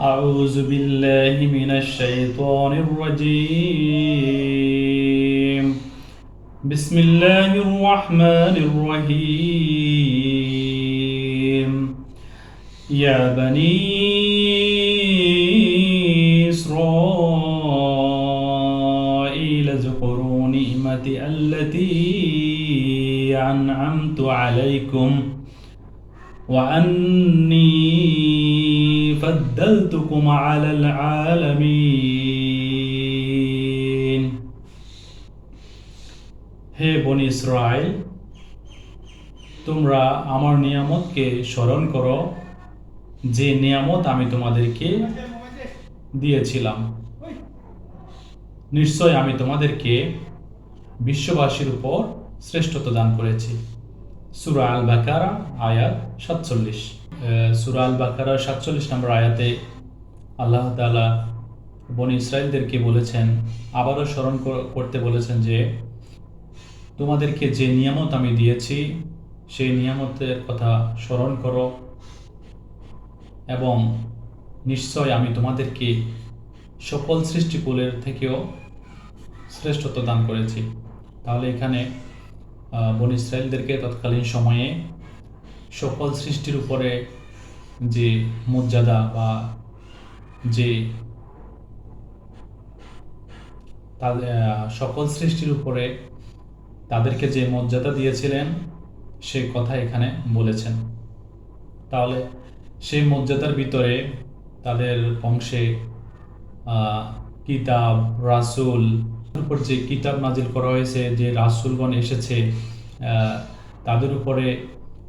أعوذ بالله من الشيطان الرجيم. بسم الله الرحمن الرحيم. يا بني إسرائيل اذكروا نعمتي التي أنعمت عليكم وأني فضلتكم على العالمين হে বনি ইসরায়েল তোমরা আমার নিয়ামতকে স্মরণ করো যে নিয়ামত আমি তোমাদেরকে দিয়েছিলাম নিশ্চয় আমি তোমাদেরকে বিশ্ববাসীর উপর শ্রেষ্ঠত্ব দান করেছি সুরা আল বাকারা আয়াত সাতচল্লিশ। সুরা আল বাকারা সাতচল্লিশ নম্বর আয়াতে আল্লাহ তালা বনি ইসরায়েলদেরকে বলেছেন, আবারও স্মরণ করতে বলেছেন যে, তোমাদেরকে যে নিয়ামত আমি দিয়েছি, সেই নিয়ামতের কথা স্মরণ করো এবং নিশ্চয় আমি তোমাদেরকে সকল সৃষ্টিকুলের থেকেও শ্রেষ্ঠত্ব দান করেছি। তাহলে এখানে বনি ইসরায়েলদেরকে তৎকালীন সময়ে সকল সৃষ্টির উপরে যে মর্যাদা বা যে সকল সৃষ্টির উপরে তাদেরকে যে মর্যাদা দিয়েছিলেন, সে কথা এখানে বলেছেন। তাহলে সেই মর্যাদার ভিতরে তাদের বংশে কিতাব, রাসূল উপর যে কিতাব নাজিল করা হয়েছে, যে রাসূলগণ এসেছে তাদের উপরে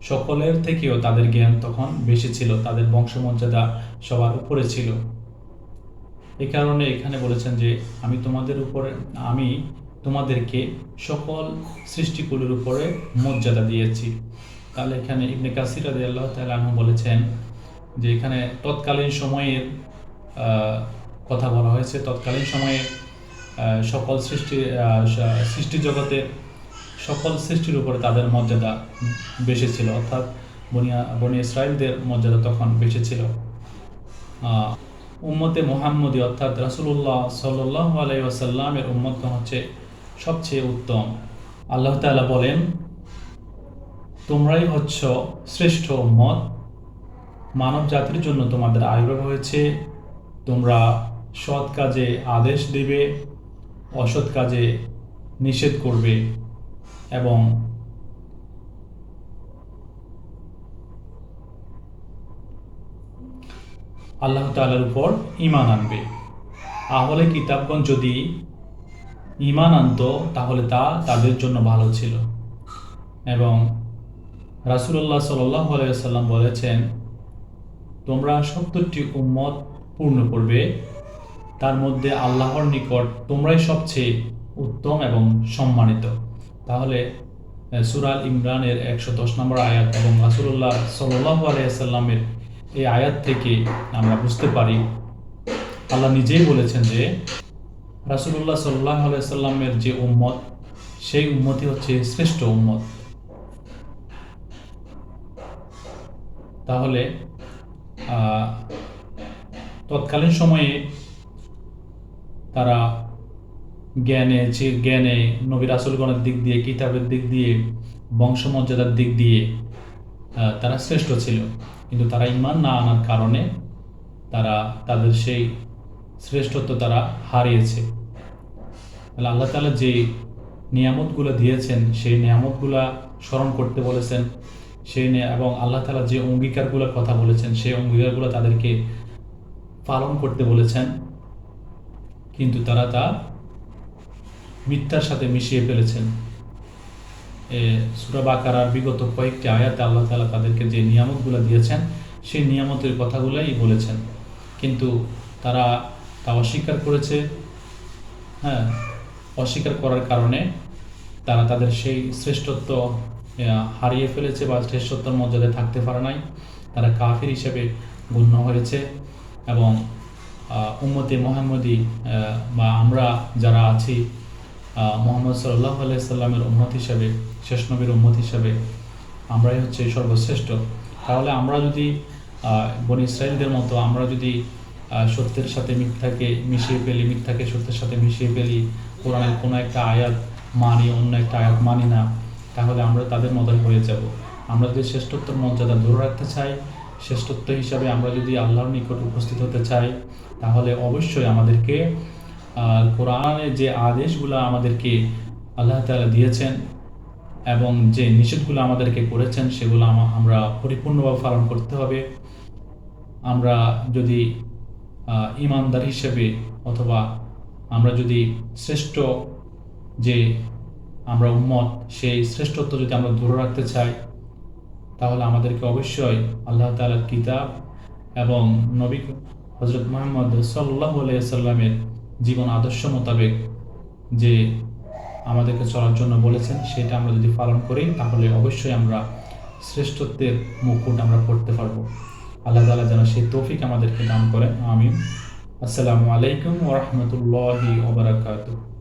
সকলের থেকেও তাদের জ্ঞান তখন বেশি ছিল, তাদের বংশমর্যাদা সবার উপরে ছিল। এই কারণে এখানে বলেছেন যে, আমি তোমাদের উপরে, আমি তোমাদেরকে সকল সৃষ্টিকুলের উপরে মর্যাদা দিয়েছি। তাহলে এখানে ইবনে কাসির রাদি আল্লাহ তাআলা বলেছেন যে, এখানে তৎকালীন সময়ের কথা বলা হয়েছে, তৎকালীন সময়ে সকল সৃষ্টি সৃষ্টি জগতের সকল সৃষ্টির উপরে তাদের মর্যাদা বেশি ছিল। অর্থাৎ বনিয়া বনি ইসরায়েলদের মর্যাদা তখন বেশি ছিল। উম্মতে মোহাম্মদী, অর্থাৎ রাসুল্লাহ সাল্লাহ আলাই আসাল্লামের উম্মতগণ হচ্ছে সবচেয়ে উত্তম। আল্লাহ তাআলা বলেন, তোমরাই হচ্ছ শ্রেষ্ঠ উম্মত। মানব জাতির জন্য তোমাদের আবির্ভাব হয়েছে। তোমরা সৎ কাজে আদেশ দেবে। অসৎ কাজে নিষেধ করবে এবং আল্লাহ তাআলার উপর ঈমান আনবে। আহলে কিতাবগণ যদি ঈমান আনতো, তাহলে তা তাদের জন্য ভালো ছিল। এবং রাসূলুল্লাহ সাল্লাল্লাহু আলাইহি সাল্লাম বলেছেন, তোমরা সত্তরটি উম্মত পূর্ণ করবে তার মধ্যে আল্লাহর নিকট তোমরাই সবচেয়ে উত্তম এবং সম্মানিত। তাহলে সুরাল ইমরানের একশো দশ নম্বর আয়াত এবং রাসূলুল্লাহ সাল্লাহ আলাইসাল্লামের এই আয়াত থেকে আমরা বুঝতে পারি, আল্লাহ নিজেই বলেছেন যে, রাসূলুল্লাহ সাল্লাহ আলাইসাল্লামের যে উম্মত, সেই উম্মতই হচ্ছে শ্রেষ্ঠ উম্মত। তাহলে তৎকালীন সময়ে তারা জ্ঞানে যে জ্ঞানে নবী রাসুলগণের দিক দিয়ে, কিতাবের দিক দিয়ে, বংশমর্যাদার দিক দিয়ে তারা শ্রেষ্ঠ ছিল। কিন্তু তারা ইমান না আনার কারণে তারা তাদের সেই শ্রেষ্ঠত্ব তারা হারিয়েছে। তাহলে আল্লাহ তালা যে নিয়ামতগুলো দিয়েছেন, সেই নিয়ামতগুলা স্মরণ করতে বলেছেন। সেই এবং আল্লাহ তালা যে অঙ্গীকারগুলোর কথা বলেছেন, সেই অঙ্গীকারগুলো তাদেরকে পালন করতে বলেছেন। কিন্তু তারা তা মিথ্যার সাথে মিশিয়ে ফেলেছেন। সূরা বাকারার বিগত কয়েকটি আয়াতে আল্লাহ তাআলা তাদেরকে যে নিয়ামতগুলো দিয়েছেন, সেই নিয়ামতের কথাগুলোই বলেছেন। কিন্তু তারা তা অস্বীকার করেছে হ্যাঁ অস্বীকার করার কারণে তারা তাদের সেই শ্রেষ্ঠত্ব হারিয়ে ফেলেছে বা শ্রেষ্ঠত্বর মর্যাদায় থাকতে পারে নাই। তারা কাফির হিসেবে গণ্য হয়েছে এবং উম্মতে মোহাম্মদী বা আমরা যারা আছি মোহাম্মদ সাল্লাহ আলাইসাল্লামের উম্মত হিসাবে, শেষ নবীর উম্মত হিসাবে, আমরাই হচ্ছে সর্বশ্রেষ্ঠ। তাহলে আমরা যদি বনি ইসরায়েলদের মতো আমরা যদি সত্যের সাথে মিথ্যাকে মিশিয়ে ফেলি, মিথ্যাকে সত্যের সাথে মিশিয়ে ফেলি, কোরআনের কোনো একটা আয়াত মানি, অন্য একটা আয়াত মানি না, তাহলে আমরা তাদের মতোই হয়ে যাব। আমরা যদি শ্রেষ্ঠত্বর মর্যাদা ধরে রাখতে চাই শ্রেষ্ঠত্ব হিসাবে আমরা যদি আল্লাহর নিকট উপস্থিত হতে চাই, তাহলে অবশ্যই আমাদেরকে কোরআনের যে আদেশগুলো আমাদেরকে আল্লাহ তাআলা দিয়েছেন এবং যে নিষেধগুলো আমাদেরকে করেছেন, সেগুলো আমরা পরিপূর্ণভাবে পালন করতে হবে। আমরা যদি ইমানদার হিসেবে অথবা আমরা যদি শ্রেষ্ঠ যে আমরা উম্মত, সেই শ্রেষ্ঠত্ব যদি আমরা ধরে রাখতে চাই তাহলে আমাদেরকে অবশ্যই আল্লাহ তাআলার কিতাব এবং নবী হজরত মোহাম্মদ সাল্লাহ সাল্লামের জীবন আদর্শ মোতাবেক যে আমাদেরকে চলার জন্য বলেছেন, সেটা আমরা যদি পালন করি, তাহলে অবশ্যই আমরা শ্রেষ্ঠত্বের মুকুট আমরা পড়তে পারব। আল্লাহ তাআলা যেন সেই তৌফিক আমাদেরকে দান করেন। আমিন। আসসালামু আলাইকুম ওরহমতুল্লাহি ওবরাকাতুহ